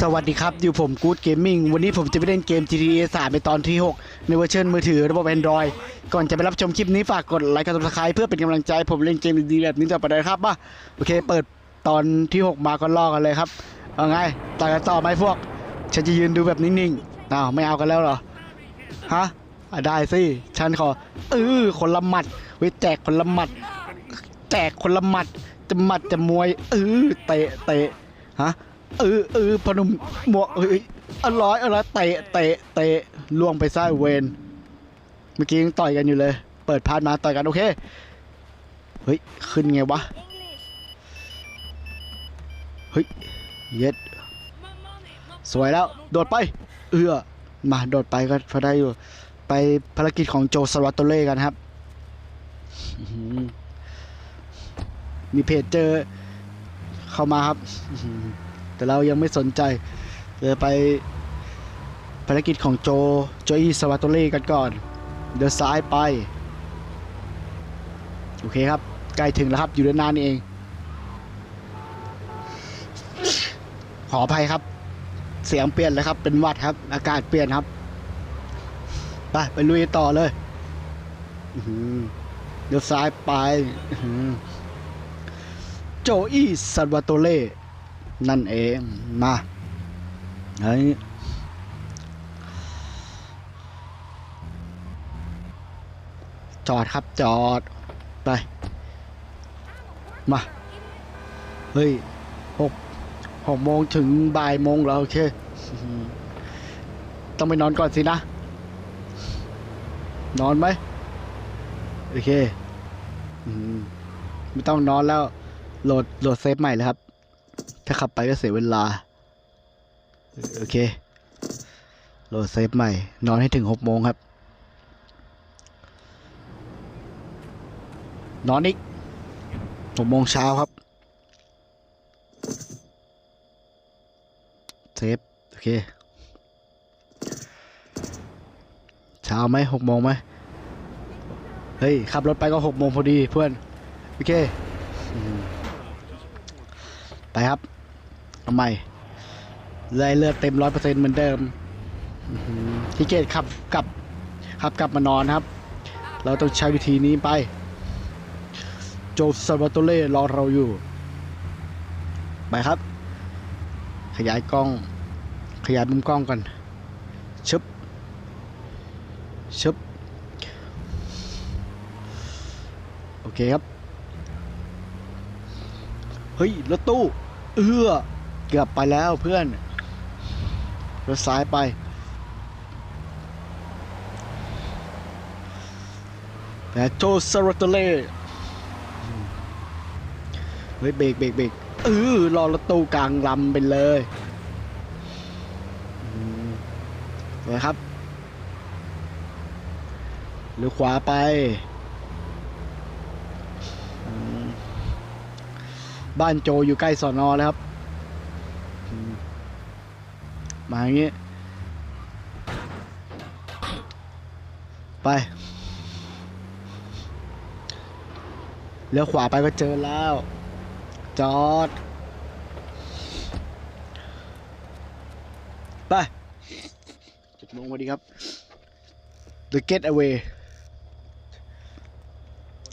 สวัสดีครับ อยู่ผมกู๊ดเกมมิ่งวันนี้ผมจะไปเล่นเกม GTA 3ในตอนที่ 6 ในเวอร์ชันมือถือระบบ Android ก่อนจะไปรับชมคลิปนี้ฝากกดไลค์กด subscribe เพื่อเป็นกำลังใจ ผมเล่นเกมดีๆแบบนี้ต่อไปนะครับป่ะโอเค เปิดตอนที่ 6 มาก็ลอกกันเลยครับ เอาไงต่อกันต่อไหมพวก ฉันจะยืนดูแบบนิ่งๆอ้าวไม่เอากันแล้วเหรอ ฮะได้สิ ฉันขอเออคนละหมัดไว้แจกคนละหมัด แจกคนละหมัดจะหมัดจะมวยเออเตะเตะฮะ เออเออพนมหมวกเอ้ยอร่อยอร่อยเตะเตะเตะล่วงไปซ้ายเวนเมื่อกี้ยังต่อยกันอยู่เลย เปิดพาดมาต่อยกันโอเคเฮ้ยขึ้นไงวะเฮ้ยเย็ดสวยแล้วโดดไป เอื้อมาโดดไปก็พอได้อยู่ ไปภารกิจของโจสวัตโตเล่กันครับ มีเพจเจอเข้ามาครับ แต่เรายังไม่สนใจเลยไปภารกิจของโจ โจอีสวัตโตเล่กันก่อน เดินซ้ายไป โอเคครับ ใกล้ถึงแล้วครับ อยู่ด้านหน้านี่เอง ขออภัยครับ เสียงเปลี่ยนเลยครับ เป็นวัดครับ อากาศเปลี่ยนครับ ไป ไปลุยต่อเลยเดี๋ยวซ้ายไปโจอี้ซัลวาโตเล่ นั่นเองมาเฮ้ยจอดครับจอด ไป มา เฮ้ยหกหกโมงถึงบ่ายโมงแล้วโอเค ต้องไปนอนก่อนสินะ นอนไหมโอเคไม่ต้องนอนแล้วโหลดโหลดเซฟใหม่เลยครับ ถ้าขับไปก็เสียเวลา โอเค โหลดเซฟใหม่ นอนให้ถึงหกโมงครับ นอนอีกหกโมงเช้าครับ เซฟ โอเค เช้าไหมหกโมงไหมเฮ้ย ขับรถไปก็หกโมงพอดีเพื่อน โอเค ไปครับ เอาใหม่ได้เลือดเต็มร้อยเปอร์เซ็นต์เหมือนเดิมที่เกตขับกลับขับกลับมานอนครับ เราต้องใช้วิธีนี้ไป โจซาวาโตเล่รอเราอยู่ ไปครับ ขยายกล้อง ขยายมุมกล้องก่อนชึบชึบโอเคครับ เฮ้ย รถตู้ เอื้อ เกือบไปแล้วเพื่อนรถซ้ายไป แต่โจซารตเล่เฮ้ยเบรกเบรกเบรกเออรอรถตู้กลางลำไปเลยอืมเลยครับหรือขวาไป บ้านโจอยู่ใกล้สอนอแล้วครับ มมาอย่างนี้ ไป เลี้ยวขวาไปก็เจอแล้ว จอด ไปเจ็ดโมงพอดีครับ The Getaway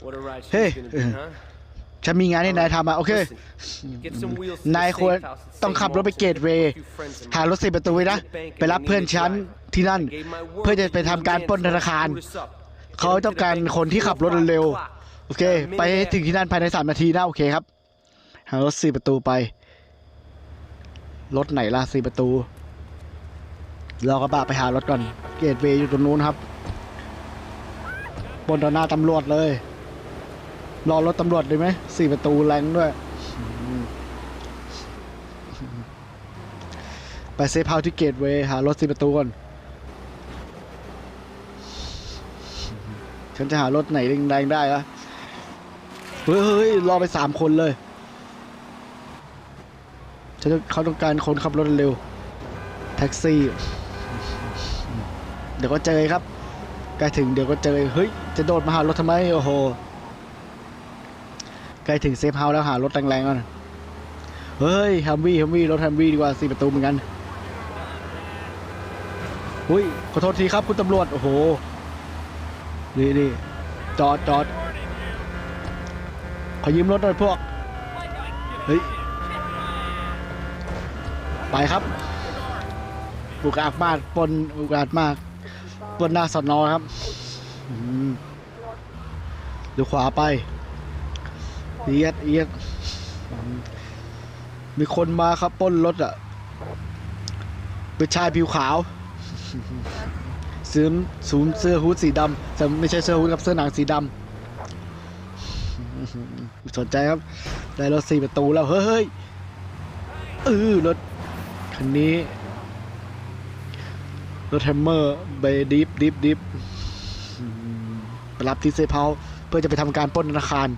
What a ride she's Hey. Gonna be, huh? ฉันมีงานให้นายทำอะโอเค Listen, get some wheels to the นายควร safe house and ต้อง stay ขับรถไป warm เกต so เว you ย์ can have a few friends in หารถสิบประตูไว้นะ ไปรับเพื่อนฉันที่นั่น เพื่อจะไปทำการปล้นธนาคาร เขาต้องการคนที่ขับรถเร็วๆโอเค ไปให้ถึงที่นั่นภายในสามนาทีนะโอเคครับ หารถสี่ประตูไป รถไหนล่ะสี่ประตูรอกระบะไปหารถก่อน เกตเวย์อยู่ตรงนู้นครับ บนต่อหน้าตำรวจเลย รอรถตำรวจเลยไหมสี่ประตูแรงด้วย ไปเซฟเฮาที่เกตเวย์หารถสี่ประตูก่อน ฉันจะหารถไหนแรงๆได้อะเฮ้ยรอไปสามคนเลยฉันเขาต้องการคนขับรถเร็ว แท็กซี่ เดี๋ยวก็เจอครับใกล้ถึงเดี๋ยวก็เจอเฮ้ย จะโดดมาหารถทำไม โอ้โห ใกล้ถึงเซฟเฮาส์แล้วหารถแรงๆก่อน เฮ้ยแฮมวี่ฮัมวี่รถแฮมวี่ดีกว่าสี่ประตูเหมือนกันอุ้ยขอโทษทีครับคุณตำรวจ โอ้โห นี่นี่จอดจอดขอยืมรถหน่อยพวก เฮ้ย ไปครับบุกอาจมากปนบุกอาจมากปนหน้าสอนอครับดูขวาไป เอียดเอียดอืมมีคนมาครับปล้นรถอะเป็นชายผิวขาวซื้อสูมเสื้อฮู้ดสีดำแต่ไม่ใช่เสื้อฮู้ดกับเสื้อหนังสีดำสนใจครับ ได้รถสี่ประตูแล้ว เฮ้ยเฮ้ยเออรถคันนี้รถแฮมเมอร์ไปดิฟดิฟดิฟอืมไปรับที่เซฟเฮาส์เพื่อจะไปทำการปล้นธนาคาร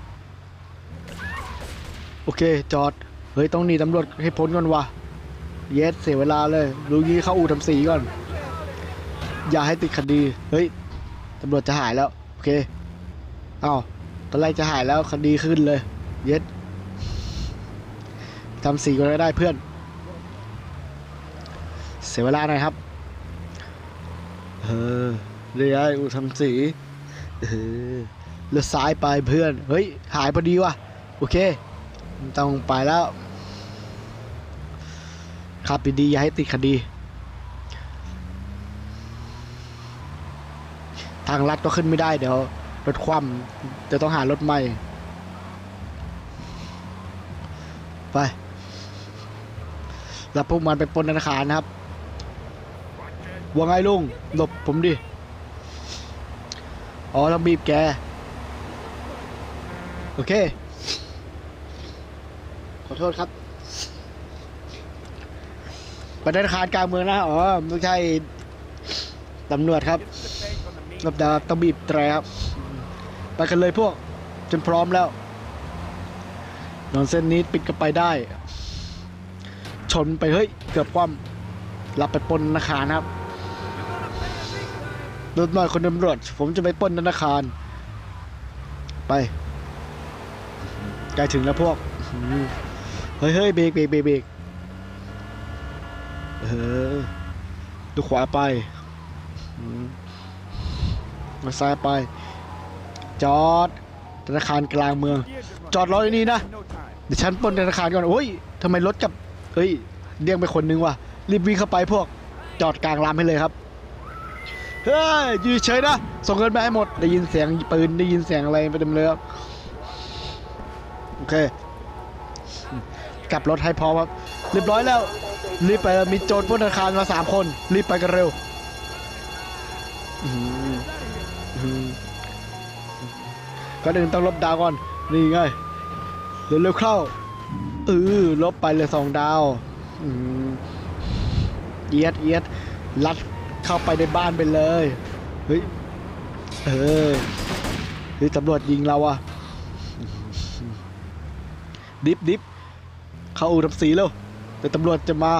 โอเค จอด เฮ้ย ต้องหนีตำรวจให้พ้นก่อนวะเยสเสียเวลาเลยรู้งี้เข้าอู่ทำสีก่อน อย่าให้ติดคดี เฮ้ยตำรวจจะหายแล้ว โอเคอ้าวตอนแรกจะหายแล้วคดีขึ้นเลย เยสทำสีก่อนก็ได้เพื่อน เสียเวลาหน่อยครับเออเรียกอู่ทำสีเออเลือซ้ายไปเพื่อน เฮ้ย หายพอดีว่ะ โอเค ต้องไปแล้ว ขับดีๆอย่าให้ติดคดี ทางลัดก็ขึ้นไม่ได้เดี๋ยวรถคว่ำจะต้องหารถใหม่ ไปแล้วพวกมันไปปนธนาคารนะครับว่าไงลุงหลบผมดิ อ๋อต้องบีบแก โอเค อโทษครับไปธนคารกลางเมืองนะอ๋อไม่ใช่ตำรวจครับรับดาบต้องบีบแตรครับไปกันเลยพวกจนพร้อมแล้วถนนเส้นนี้ปิดกันไปได้ ชนไปเฮ้ย เกือบคว่ำรับไปปนธนาคารครับรถหน่อยคนตำรวจ ผมจะไปปนธนาคาร ไปใกล้ถึงแล้วพวก ฮ้ยเฮ้ยเบรกเบรกเบรกเบรกเออดูขวาไปมาซ้ายไป จอดธนาคารกลางเมือง จอดรอยนี่นะเดี๋ยวฉันปนธนาคารก่อนโอ้ยทำไมรถกับเฮ้ยเรียกไปคนนึงว่ะรีบวิ่งเข้าไปพวก จอดกลางลามให้เลยครับเฮ้ยยืนเฉยนะส่งเงินไปให้หมดได้ยินเสียงปืนได้ยินเสียงอะไรไปเต็มเลยครับโอเค กลับรถให้พร้อมครับเรียบร้อยแล้ว รีบไปมีโจรปล้นธนาคารมาสามคน รีบไปกันเร็วก็เดินต้องลบดาวก่อน นี่ไงเร็วๆเข้าเออลบไปเลยสองดาวเอียดเอียดลัดเข้าไปในบ้านไปเลยเฮ้ยเออเฮ้ยตำรวจยิงเราอะดิฟดิฟ เข้าอู่ทำสีแล้วแต่ตำรวจจะมา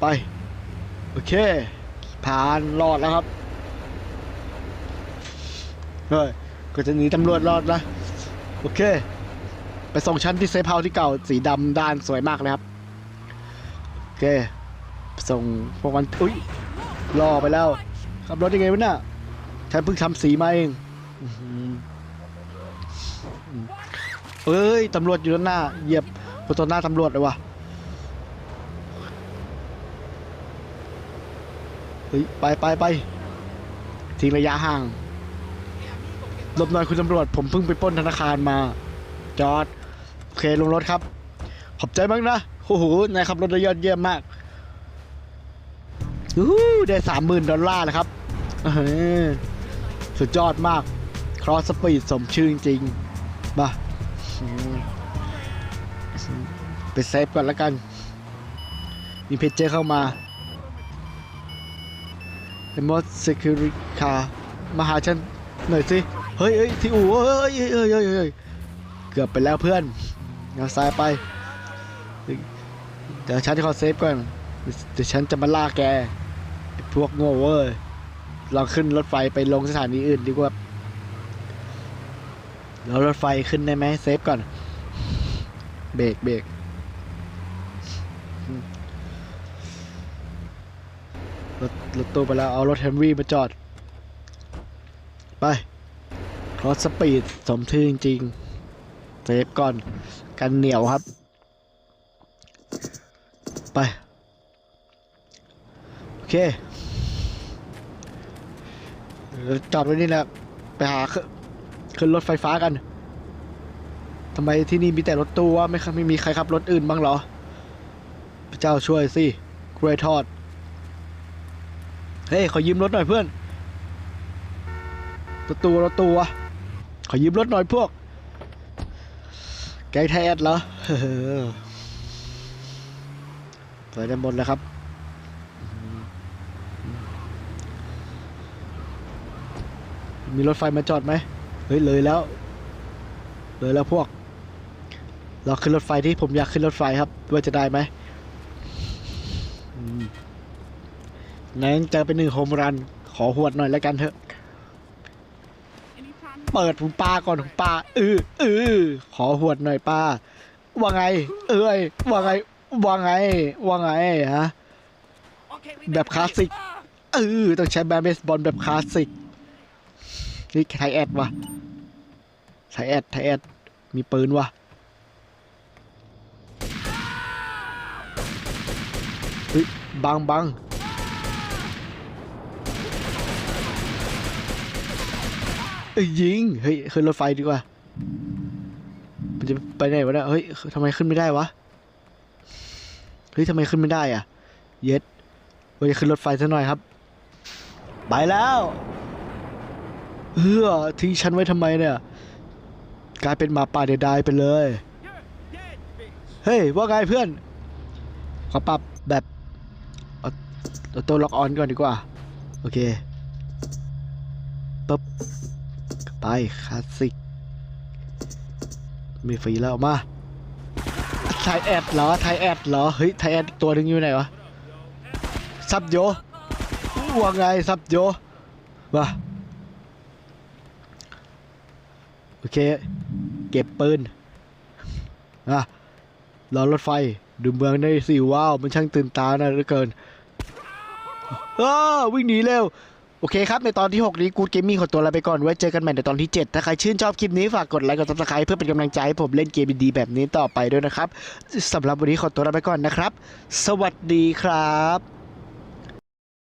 ไป โอเค ผ่านรอดแล้วครับเฮ้ยก็จะหนีตำรวจรอดนะโอเค ไปส่งชั้นที่เซฟเฮาที่เก่าสีดำด้านสวยมากเลยครับโอเคส่งพวกมันอุ้ยรอไปแล้วขับรถยังไงวะเนี่ยฉันเพิ่งทำสีมาเองอ เอ้ยตำรวจอยู่ด้านหน้า เหยียบประตูหน้าตำรวจเลยวะเฮ้ยไปไปไปทิ้งระยะห่างหลบหน่อยคุณตำรวจ ผมเพิ่งไปป้นธนาคารมา จอด โอเคลงรถครับ ขอบใจมากนะโอ้โหนายขับรถได้ยอดเยี่ยมมากอู้ได้สามหมื่นดอลลาร์เลยครับเออสุดยอดมาก ครอสสปีดสมชื่อจริงๆมา ไปเซฟก่อนแล้วกัน มีเพจเจอเข้ามาเดมอสเซคิริคามาหาฉันหน่อยสิ เฮ้ยเฮ้ยที่อู่เฮ้ยเฮ้ยเฮ้ยเฮ้ยเกือบไปแล้วเพื่อนเงาซ้ายไป เดี๋ยวฉันจะขอเซฟก่อน เดี๋ยวฉันจะมาล่าแก พวกโง่เว้ยลองขึ้นรถไฟไปลงสถานีอื่นดีกว่า แล้วรถไฟขึ้นได้ไหมเซฟก่อน เบรกเบรกรถรถตู้ไปแล้ว เอารถแฮมวี่มาจอด ไปรถสปีดสมชื่อจริงๆเซฟก่อน กันเหนียวครับ ไป โอเคจอดไว้นี่แหละไปหา ขึ้นรถไฟฟ้ากันทำไมที่นี่มีแต่รถตู้วะไม่ครับไม่มีใครขับรถอื่นบ้างเหรอ พระเจ้าช่วยสิกล้วยทอด เฮ้ยขอยืมรถหน่อยเพื่อน รถตู้รถตู้วะขอยืมรถหน่อยพวก แกงไทยแอดเหรอไปด้านบนแล้วครับมีรถไฟมาจอดไหม เฮ้ยเลยแล้ว เลยแล้วพวก เราขึ้นรถไฟที่ผมอยากขึ้นรถไฟครับว่าจะได้ไหมอืมงั้นเจอเป็นหนึ่งโฮมรัน ขอหวดหน่อยแล้วกันเถอะ เปิดผมปลาก่อนผมปลาเออเออขอหวดหน่อยป้า ว่าไง เอ้ย ว่าไง ว่าไง ว่าไงฮะ แบบคลาสสิกเออต้องใช้แบร์เบสบอลแบบคลาสสิก นี่ไทยแอดวะไทยแอดไทยแอด มีปืนวะเฮ้ยบังบังเอ้ยยิง เฮ้ยขึ้นรถไฟดีกว่า มันจะไปไหนวะเนี่ย เฮ้ยทำไมขึ้นไม่ได้วะ เฮ้ยทำไมขึ้นไม่ได้อะ เย็ดว่าจะขึ้นรถไฟซะหน่อยครับ ไปแล้ว เฮ้อทิ้งฉันไว้ทำไมเนี่ย กลายเป็นหมาป่าเดียดายไปเลย เฮ้ย ว่าไงเพื่อน ขอปรับแบบเอาตัวล็อกออนก่อนดีกว่า โอเคปึ๊บไปคลาสสิก มีฟรีแล้วมาไทยแอดเหรอไทยแอดเหรอ เฮ้ยไทยแอดตัวหนึงอยู่ไหนวะ ซับโยว่าไงซับโยว่า โอเค เก็บปืนอะรอรถไฟ ดูเมืองได้สิว้าว มันช่างตื่นตานะเหลือเกินอ้าวิ่งหนีเร็ว โอเคครับ ในตอนที่ 6 นี้กูดเกมมิ่งขอตัวลาไปก่อน ไว้เจอกันใหม่ในตอนที่ 7 ถ้าใครชื่นชอบคลิปนี้ ฝากกดไลค์ กดซับสไครป์เพื่อเป็นกำลังใจให้ผมเล่นเกมดีๆแบบนี้ต่อไปด้วยนะครับสำหรับวันนี้ขอตัวลาไปก่อนนะครับ สวัสดีครับ